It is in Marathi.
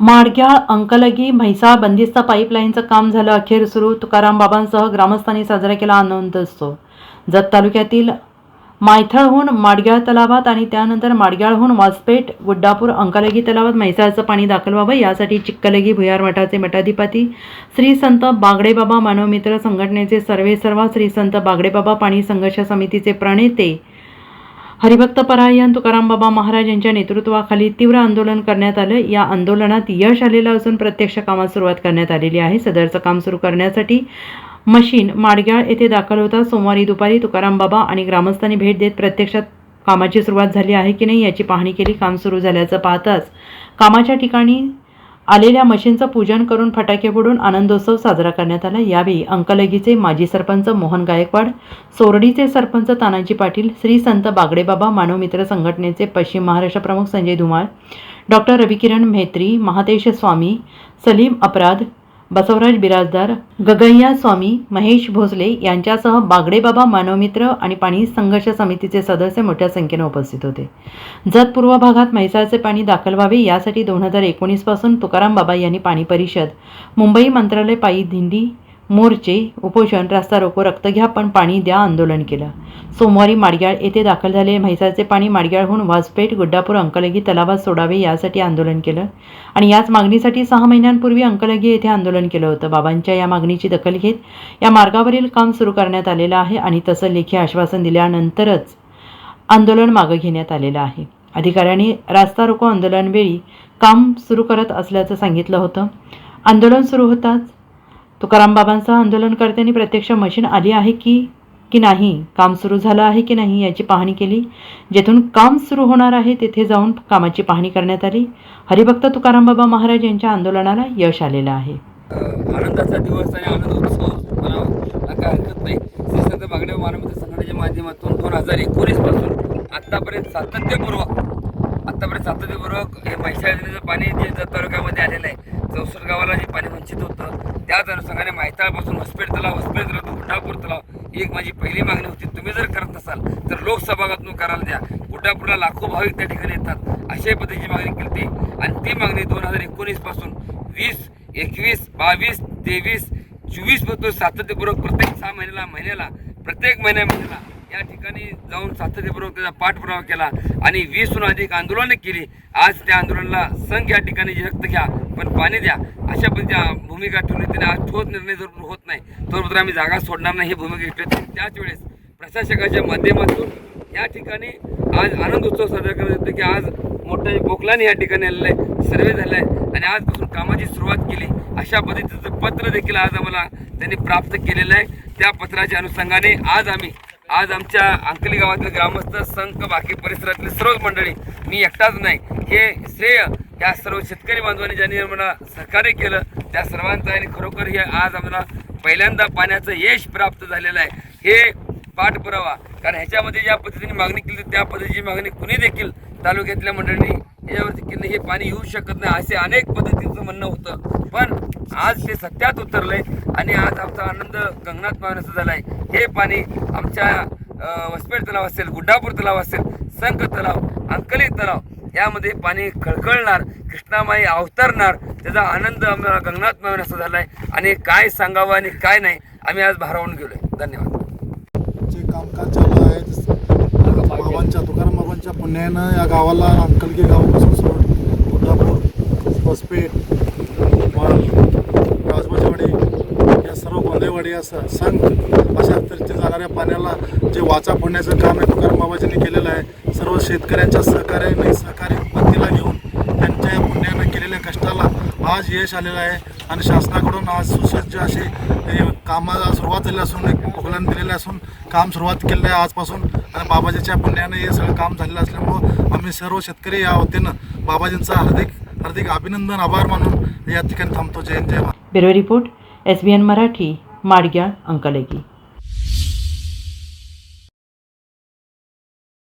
माडग्याळ अंकलगी म्हैसाळ बंदिस्त पाईपलाईनचं काम झालं. अखेर सुरू तुकाराम बाबांसह ग्रामस्थांनी साजरा केला आनंदोत्सव जत तालुक्यातील मायथळहून माडग्याळ तलावात आणि त्यानंतर माडग्याळहून वासपेठ गुड्डापूर अंकलगी तलावात म्हैसाळचं पाणी दाखल व्हावं यासाठी चिक्कलगी भुयार मठाचे मठाधिपती श्री संत बागडेबाबा मानवमित्र संघटनेचे सर्वे सर्वा श्री संत बागडेबाबा पाणी संघर्ष समितीचे प्रणेते हरिभक्त परायण तुकाराम बाबा महाराज यांच्या नेतृत्वाखाली तीव्र आंदोलन करण्यात आलं. या आंदोलनात यश आलेलं असून प्रत्यक्ष कामात सुरुवात करण्यात आलेली आहे. सदरचं काम सुरू करण्यासाठी मशीन माडग्याळ येथे दाखल होता. सोमवारी दुपारी तुकाराम बाबा आणि ग्रामस्थांनी भेट देत प्रत्यक्षात कामाची सुरुवात झाली आहे की नाही याची पाहणी केली. काम सुरू झाल्याचं पाहताच कामाच्या ठिकाणी आलेल्या मशीनचं पूजन करून फटाके फोडून आनंदोत्सव साजरा करण्यात आला. यावेळी अंकलगीचे माजी सरपंच मोहन गायकवाड सोरडीचे सरपंच तानाजी पाटील श्री संत बागडेबाबा मानवमित्र संघटनेचे पश्चिम महाराष्ट्र प्रमुख संजय धुमाळ डॉक्टर रविकिरण म्हेत्री महातेश स्वामी सलीम अपराध बसवराज बिराजदार गगैया स्वामी महेश भोसले यांच्यासह बागडेबाबा मानवमित्र आणि पाणी संघर्ष समितीचे सदस्य मोठ्या संख्येने उपस्थित होते. जत पूर्व भागात म्हैसाळचे पाणी दाखल व्हावे यासाठी दोन हजार एकोणीसपासून तुकाराम बाबा यांनी पाणी परिषद मुंबई मंत्रालय पायी दिंडी मोर्चे उपोषण रास्ता रोको रक्त घ्या पण पाणी द्या आंदोलन केलं. सोमवारी माडग्याळ येथे दाखल झाले म्हैसाळचे पाणी माडग्याळहून वाजपेठ गुड्डापूर अंकलगी तलावात सोडावे यासाठी आंदोलन केलं. आणि याच मागणीसाठी सहा महिन्यांपूर्वी अंकलगी येथे आंदोलन केलं होतं. बाबांच्या या मागणीची दखल घेत या मार्गावरील काम सुरू करण्यात आलेलं आहे आणि तसं लेखी आश्वासन दिल्यानंतरच आंदोलन मागं घेण्यात आलेलं आहे. अधिकाऱ्यांनी रास्ता रोको आंदोलनवेळी काम सुरू करत असल्याचं सांगितलं होतं. आंदोलन सुरू होताच तुकाराम बाबांसह आंदोलनकर्त्यांनी प्रत्यक्ष मशीन आली आहे की की नाही? काम सुरू झालं आहे की नाही याची पाहणी केली? जेथून काम सुरू होणार आहे तेथे जाऊन कामाची पाहणी करण्यात आली. हरिभक्त तुकारामबाबा महाराज यांच्या आंदोलनाला यश आलेलं आहे. आनंदाचा दिवस आणि आनंद उत्सव. म्हणावा काय हरकत नाही. श्री संत बागडे मानवमित्र संघटनेच्या माध्यमातून दोन हजार एकोणीसपासून आत्तापर्यंत सातत्यपूर्वक आत्तापर्यंत सातत्यपूर्वक हे म्हैसाळ पाणी जे जत तालुक्यामध्ये आलेलं आहे चौसष्ट गावाला जे पाणी वंचित होतं त्याच अनुषंगाने मायताळपासून हॉस्पिटल तलाव हॉस्पिटल तलाव तो तलाव एक माझी पहिली मागणी होती. तुम्ही जर करत नसाल तर लोकसभागातून करायला द्या. गुड्डापूरला लाखो भाविक त्या ठिकाणी येतात. अशाही पद्धतीची मागणी केली होती. आणि ती मागणी दोन हजार एकोणीसपासून वीस एकवीस बावीस तेवीस चोवीसपासून सातत्यपूर्वक प्रत्येक सहा महिन्याला महिन्याला प्रत्येक महिन्या महिन्याला या ठिकाणी जाऊन सातत्यपूर्वक त्याचा पाठपुरावा केला आणि वीसहून अधिक आंदोलनं केली. आज त्या आंदोलनाला संघ या ठिकाणी जे रक्त घ्या पण पाणी द्या. अशा पद्धतीच्या भूमिका ठेवली. त्याने आज ठोस निर्णय जर होत नाही तोपर्यंत आम्ही जागा सोडणार नाही ही भूमिका घेतली त्याच वेळेस प्रशासकाच्या माध्यमातून या ठिकाणी आज आनंद उत्सव साजरा करण्यात येतो की आज मोठ्या बोकलाने या ठिकाणी आलेलं आहे सर्वे झालं आहे. आणि आजपासून कामाची सुरुवात केली. अशा पद्धतीचं पत्र देखील आज आम्हाला त्यांनी प्राप्त केलेलं आहे. त्या पत्राच्या अनुषंगाने आज आम्ही आज आमच्या अंकली गावातील ग्रामस्थ संघ बाकी परिसरातील सर्वच मंडळी मी एकटाच नाही. हे श्रेय या सर्व शेतकरी बांधवांनी ज्यांनी मला सहकार्य केलं त्या सर्वांचं आणि खरोखर हे आज आम्हाला पहिल्यांदा पाण्याचं यश प्राप्त झालेलं आहे. हे पाठपुरावा कारण ह्याच्यामध्ये ज्या पद्धतीने मागणी केली त्या पद्धतीची मागणी कुणी देखील तालुक्यातल्या मंडळींनी याच्यावरती केली हे पाणी येऊ शकत नाही असे अनेक पद्धतीचं म्हणणं होतं. पण आज ते सत्यात उतरलंय आणि आज आमचा आनंद गंगनात पाहण्याचा झाला आहे हे पाणी आमच्या अ, वसपेठ तलाव असेल गुड्डापूर तलाव असेल संख तलाव अंकली तलाव यामध्ये पाणी खळखळणार कृष्णामाई अवतरणार त्याचा आनंद आम्हाला गंगनाथ मावण्याचा झाला आहे आणि काय सांगावं आणि काय नाही आम्ही आज भारावून गेलो आहे धन्यवाद. जे कामकाज चालू आहे बाबांच्या तुकाराम बाबांच्या पुण्यानं या गावाला अंकलगी गावापासून सोड गुड्डापूर वसपेठ सर्व असं संघ अशा तऱ्हेचे जाणाऱ्या पाण्याला जे वाचा फोडण्याचं काम आहे तुकाराम बाबाजींनी केलेलं आहे. सर्व शेतकऱ्यांच्या सहकार्याने सहकार्य पत्तीला घेऊन त्यांच्या या पुण्यानं केलेल्या कष्टाला आज यश आलेलं आहे. आणि शासनाकडून आज सुसज्ज असे कामाला सुरुवात झाली असून एक पोकलन दिलेले असून काम सुरुवात केलेलं आहे आजपासून. आणि बाबाजीच्या पुण्यानं हे सगळं काम झालेलं असल्यामुळं आम्ही सर्व शेतकरी या वतीनं बाबाजींचा हार्दिक हार्दिक अभिनंदन आभार मानून या ठिकाणी थांबतो. जय जय bureau report S B N Marathi. Madgyal Ankalgi.